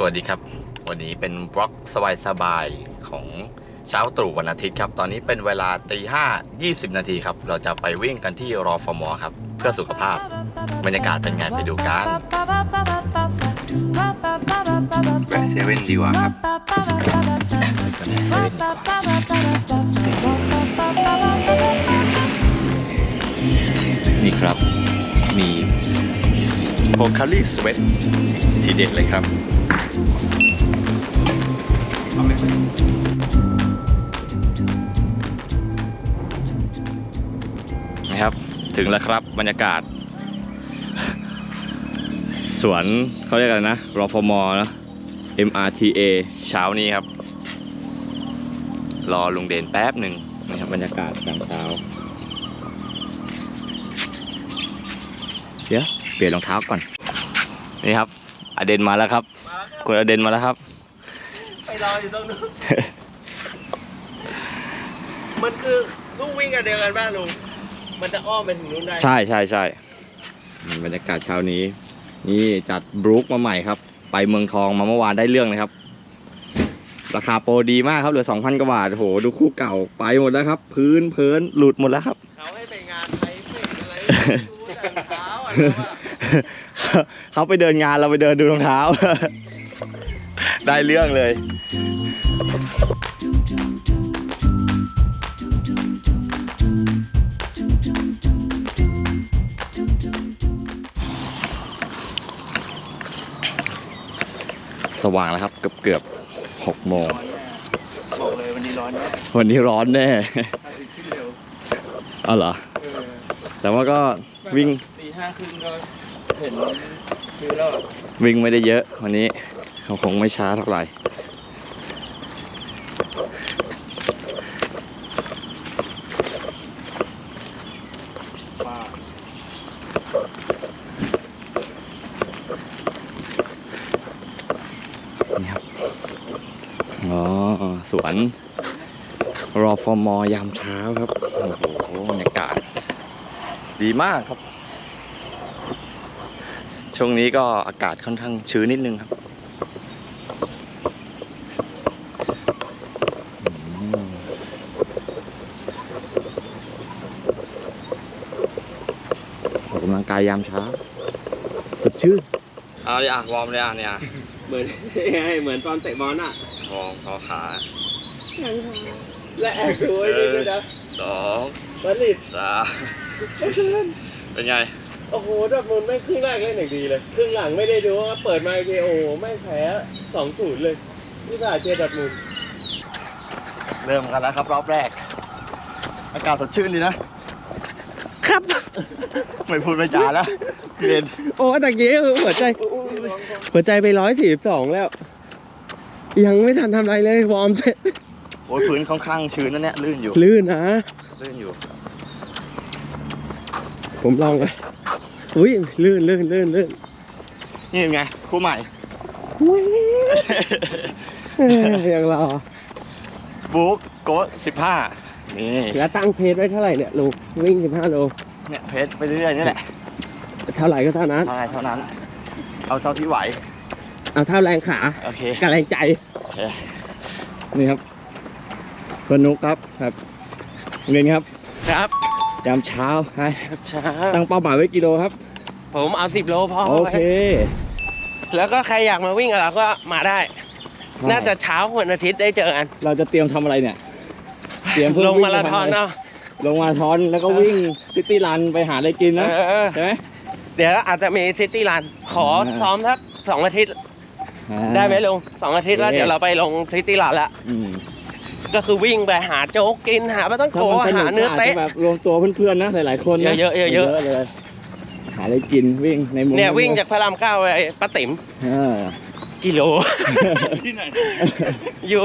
สวัสดีครับ วันนี้เป็นบล็อกสบายๆของเช้าตรู่วันอาทิตย์ครับ ตอนนี้เป็นเวลาตีห้ายี่สิบนาทีครับ เราจะไปวิ่งกันที่รอฟมครับ เพื่อสุขภาพ บรรยากาศเป็นไงไปดูกันแวะเซเว่นดีกว่าครับนี่ครับ มีโพคาลิสเวททีเด็ดเลยครับ นะครับ ถึงแล้วครับบรรยากาศ สวนเขาเรียกอะไรนะรอฟมนะ MRTA เช้านี้ครับ รอลุงเด่นแป๊บหนึ่งนะครับบรรยากาศตามเช้า เดี๋ยวเปลี่ยนรองเท้าก่อน นี่ครับ อเดนมาแล้วครับคุณอเดนมาแล้วครับ ไปรออยู่ตรงนู้นมันคือลูกวิ่งกันเดียวกันบ้างลุง มันจะอ้อมไปถึงนู้นได้ ใช่ใช่ใช่อืมบรรยากาศเช้านี้ นี่จัดบรูคมาใหม่ครับ ไปเมืองทองมาเมื่อวานได้เรื่องเลยครับ ราคาโปรดีมากครับเหลือ2,000กว่าบาทโอ้โหดูคู่เก่าไปหมดแล้วครับ พื้นเพลินหลุดหมดแล้วครับ เขาให้ไปงานไทยเพ่งอะไรไม่รู้แต่เช้าอะเราอะเขาไปเดินงานเราไปเดินดูรองเท้า ได้เรื่องเลย สว่างแล้วครับ เกือบเกือบหกโมงบอกเลยวันนี้ร้อนเนี่ยวันนี้ร้อนแน่ถ้าอีกขึ้นเร็วเอาเหรอเออแต่ว่าก็วิ่งตีห้าครึ่งก็เห็นคือแล้วอะวิ่งไม่ได้เยอะวันนี้เขาคงไม่ช้าเท่าไหร่ ป้า นี่ครับ อ๋อ สวน รอฟอมยามเช้าครับ โอ้โหบรรยากาศ ดีมากครับ ช่วงนี้ก็อากาศค่อนข้างชื้นนิดนึงครับอืมออกกำลังกายยามเช้าสดชื่น เอาเลยอะวอร์มเลยอะเนี่ย เหมือน เหมือนตอนเตะบอลอะม องพอขาและแอบดูไอ้นี่ด้วยนะสองมาลิดสามเป็นไง โอ้โหดอร์ทมุนด์ไม่งครึ่งแรกเล่นอย่างดีเลยครึ่งหลังไม่ได้ดูว่าเปิดมาเกโอไม่งแพ้สองศูนย์เลยนี่ผ่าเจอดอร์ทมุนด์เริ่มกันแล้วครับรอบแรก อากาศสดชื่นดีนะ ครับ ไม่พูดไม่จาแล้วเรียนโอ้ตะกี้คือหัวใจ หัวใจไปร้อยสี่สิบสองแล้ว ยังไม่ทันทำอะไรเลยวอร์มเสร็จ โอ้ยพื้นค่อนข้างชื้นนะเนี่ยลื่นอยู่ลื่นนะลื่นอยู่ผมลองเลยอุ้ยลื่นลื่นลื่นลื่นนี่เป็นไงคู่ใหม่อุ้ยเอ้ยยังรอบุ๊กโกสิบห้านี่แล้วตั้งเพจไว้เท่าไหร่เนี่ยลูกวิ่งสิบห้าโล เนี่ยเพจไปเรื่อยๆนี่แหละเท่าไหร่ก็เท่านั้น ใช่เท่านั้น เอาเท่าที่ไหว เอาเท่าแรงขาโอเคกับแรงใจโอเคนี่ครับเพื่อนนุกครับครับเรียนครับครับยามเช้าให้ช้าตั้งเป้าหมายไว้กิโลครับ ผมเอาสิบโลพอโอเค แล้วก็ใครอยากมาวิ่งกับเราก็มาได้ น่าจะเช้าวันอาทิตย์ได้เจอกัน เราจะเตรียมทำอะไรเนี่ย เตรียมเพื่อลงวิ่มาราธอนไปทำะไรเนาะลงมาราธอนแล้วก็วิ่งซิตี้รันไปหาอะไรกินนะเออใช่ไหมเดี๋ยวอาจจะมีซิตี้รันขออ่าซ้อมสักสองอาทิตย์ อ่า ได้ไหมลุงสองอาทิตย์แล้วโอเคเดี๋ยวเราไปลงซิตี้รันละอืมก็คือวิ่งไปหาโจ๊กกินหาปลาต้องโกถ้ามันสนุหากเนื้อก็อาจเต๊ะจะแบบรวมตัวเพื่อนๆนะหลายๆคนนะเยอะๆเยอะๆ เลย หาอะไรกินวิ่งในมุมเนี่ยวิ่งจากพระรามเก้าไปป้าติ๋มเออ กิโลอยู่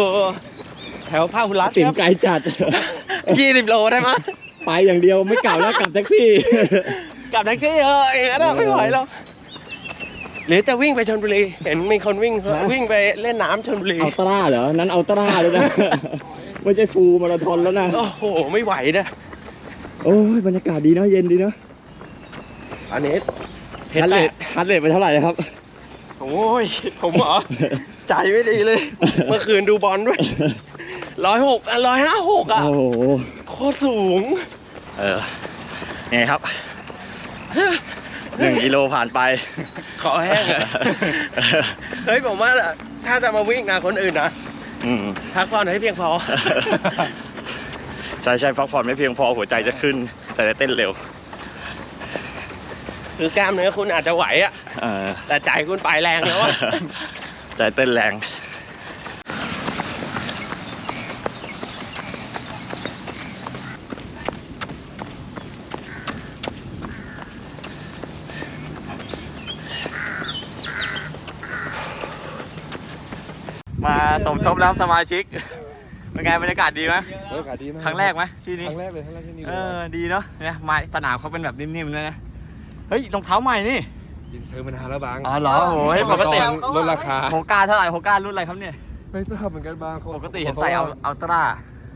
แถวพาหุรัตน์ติ๋มครับไกลจัด ยี่สิบโลได้มั้ยไปอย่างเดียวไม่กลับแล้วกลับแท็กซี่ กลับแท็กซี่เอออย่างนั้นอะไม่ไหวแล้ว หรือจะวิ่งไปชลบุรี เห็นมีคนวิ่งฮะวิ่งไปเล่นน้ำชลบุรีเอาตราเหรอ นั้นเอาตราเลยนะ ไม่ใช่ฟูลมาราธอนแล้วนะ โอ้โห ไม่ไหวนะ โอ้ยบรรยากาศดีเนาะ เย็นดีเนาะอันนี้เพชฮัรทแปเรดทฮัทเรทไปเท่าไหร่ครับ โอ้ย ผมเหรอ ใจไม่ดีเลย เมื่อคืนดูบอลด้วยร้อยหกร้อยห้าหกอะ โอ้โห โคตรสูง เออไงครับ หนึ่งกิโลผ่านไป ขอแห้งอะเฮ้ยผมว่าถ้าจะมาวิ่งนะคนอื่นนะอืมพักผ่อนให้เพียงพอ ใช่ใช่พักผ่อนไม่เพียงพอหัวใจจะขึ้น แต่จะเต้นเร็ว คือกล้ามเนื้อคุณอาจจะไหวอะเออแต่ใจคุณไปแรงแล้วอะใจเต้นแรง มาสมทบแล้วสมาชิก เป็นไงบรรยากาศดีไหมบรรยากาศดีมากครั้งแรกไหมที่คนี่รั้งแรกเลยครั้งแรกที่นี่เออดีเนาะเนี่ยไม้สนามเขาเป็นแบบนิ่มๆเลยนะเฮ้ยรองเท้าใหม่นี่เธอมานานแล้วบางอ๋อเหรอโอ้ยปกติลดราคาโฮก้าเท่าไหร่โฮก้ารุ่นอะไรครับเนี่ยไม่ทราบเหมือนกันบางขาปกติเห็นใส่เอาอัลตร้า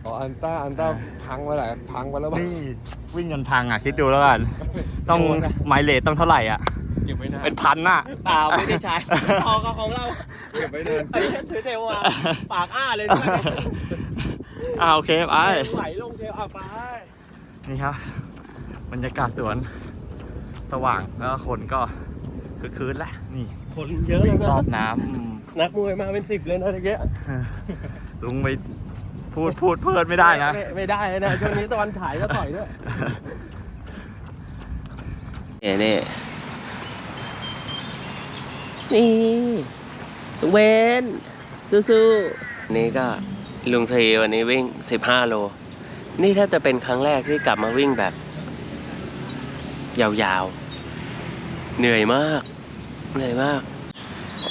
อ๋ออันต้าอันต้าพังไปหลายพังไปแล้วบางนี่วิ่งจนพังอะคิดดูแล้วกันต้องไมล์เลทต้องเท่าไหร่อะ เก็บไว้นานเป็นพันน่ะ เปล่าไม่ได้ใช้พอกับของเราเก็บไว้นานไอ้เช่นถือเทวาปากอ้าเลยด้วยอ่าโอเคไปไหลลงเทวอาไปนี่ครับบรรยากาศสวนสว่างแล้วก็คนก็คือคืนแหละนี่คนเยอะวิ่แล้งวรอนะบน้ำอืมนักมวยมาเป็นสิบเลยนะตะเกียลุงไปพูดพูดเพิดไม่ได้นะ ไม่ได้นะช่วงนี้ตอนฉายจะต่อยด้วยนี่นี่ นี่ลุงเบนสู้ๆนี่ก็ลุงทีวันนี้วิ่ง 15 โล นี่แทบจะเป็นครั้งแรกที่กลับมาวิ่งแบบ ยาวๆ เหนื่อยมาก เหนื่อยมาก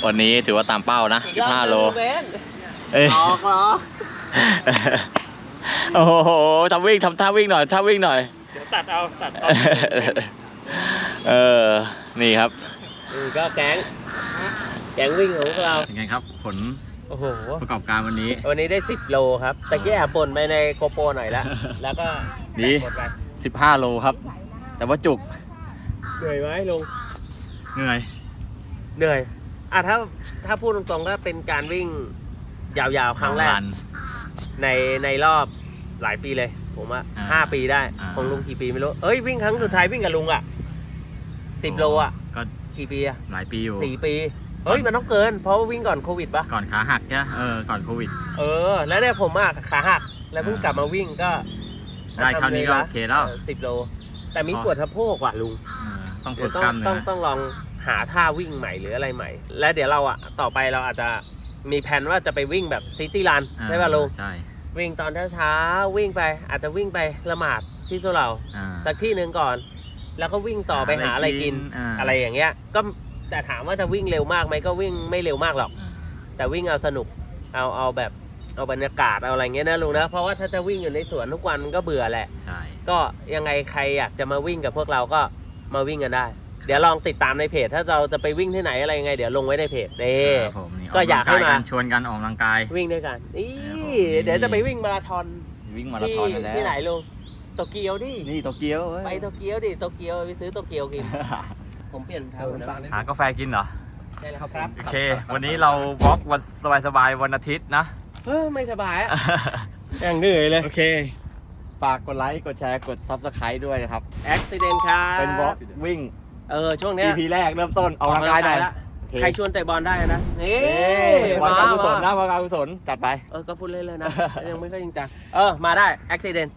วันนี้ถือว่าตามเป้านะ 15 โลเบนเอ้ยออกเหรอ โอ้โหทำวิ่งทำท่าวิ่งหน่อยท่าวิ่งหน่อย เดี๋ยวตัดเอา ตัดเอา เออ นี่ครับ นี่ก็แก๊งแก๊งวิ่งของพวกเราเป็นไงครับ ผลโอ้โห ประกอบการวันนี้ วันนี้ได้ 10 โลครับตะกี้แอบบ่นไปในโกโปรหน่อยแล้วแล้วก็ดีกดไป15 โลครับ แต่ว่าจุก เหนื่อยไหมลุง เหนื่อย เหนื่อย อะถ้าถ้าพูดตรงๆก็เป็นการวิ่งยาวๆ ครั้งแรกวันในในรอบหลายปีเลย ผมว่าอ่าห้าปีได้อ่า ของลุงกี่ปีไม่รู้ เอ้ยวิ่งครั้งสุดท้ายวิ่งกับลุงอะสิบโลอะ ก็กี่ปีอะหลายปีอยู่ สี่ปี เฮ้ย มันต้องเกิน เพราะว่าวิ่งก่อนโควิดปะก่อนขาหักใช่ไหมเออ ก่อนโควิด เออ แล้วเนี่ยผมอะขาหัก แล้วเพิ่งกลับมาวิ่งก็ได้เท่านี้ก็โอเคแล้ว สิบโล แต่มีพอปวดสะโพกว่ะลุงเออต้องฝึเดี๋ยกวต้อกล้างมเนื้ต้องอต้องลองหาท่าวิ่งใหม่หรืออะไรใหม่ และเดี๋ยวเราอะต่อไปเราอาจจะมีแผนว่าจะไปวิ่งแบบซิตี้รันอ่าใช่ป่ะลุงใช่วิ่งตอนเช้าๆวิ่งไปอาจจะวิ่งไปละหมาดที่ตัวเราอ่าสักที่หนึ่งก่อน แล้วก็วิ่งต่อไปหาอะไรกินอ่าอะไรอย่างเงี้ย ก็แต่ถามว่าจะวิ่งเร็วมากไหมก็วิ่งไม่เร็วมากหรอกอ่าแต่วิ่งเอาสนุก เอาเอาแบบเอาบรรยากาศเอาอะไรเงี้ยนะลุงนะ เพราะว่าถ้าจะวิ่งอยู่ในสวนทุกวันมันก็เบื่อแหละ ใช่ ก็ยังไงใครอยากจะมาวิ่งกับพวกเราก็มาวิ่งกันได้ เดี๋ยวลองติดตามในเพจ ถ้าเราจะไปวิ่งที่ไหนอะไรยังไง เดี๋ยวลงไว้ในเพจนี่ครับผมนี่ก็อยากให้มากชวนกันออกกำลังกาย วิ่งด้วยกันนี่ครับผมเดี๋ยวจะไปวิ่งมาราธอนวิ่งมาราที่ธอนกันแล้ว ที่ไหนลุง โตเกียวดินี่โตเกียวเว้ยไปโตเกียวดิโตเกียวไปซื้อโตเกียวกิน ผมเปลี่ยนทางนะหากาแฟกินเหรอใช่แล้วครับโอเค วันนี้เราวอล์กวันสบายๆวันอาทิตย์นะ เฮ้ยไม่สบายอะยังเหนื่อยเลย โอเค ฝากกดไลค์ กดแชร์ กด Subscribe ด้วยนะครับอุบิเหตุครับเป็นวอล์กวิ่ง เออ ช่วงเนี้ย EP แรกเริ่มต้นออกกำลังกายหน่อยละโอเคใครชวนเตะบอลได้นะนี่เอ้ยวันการกุศลมานะวันการกุศลจัดไป เออ ก็พูดเล่นเลยนะ ยังไม่ค่อยจริงจัง เออ มาได้อุบิเหตุ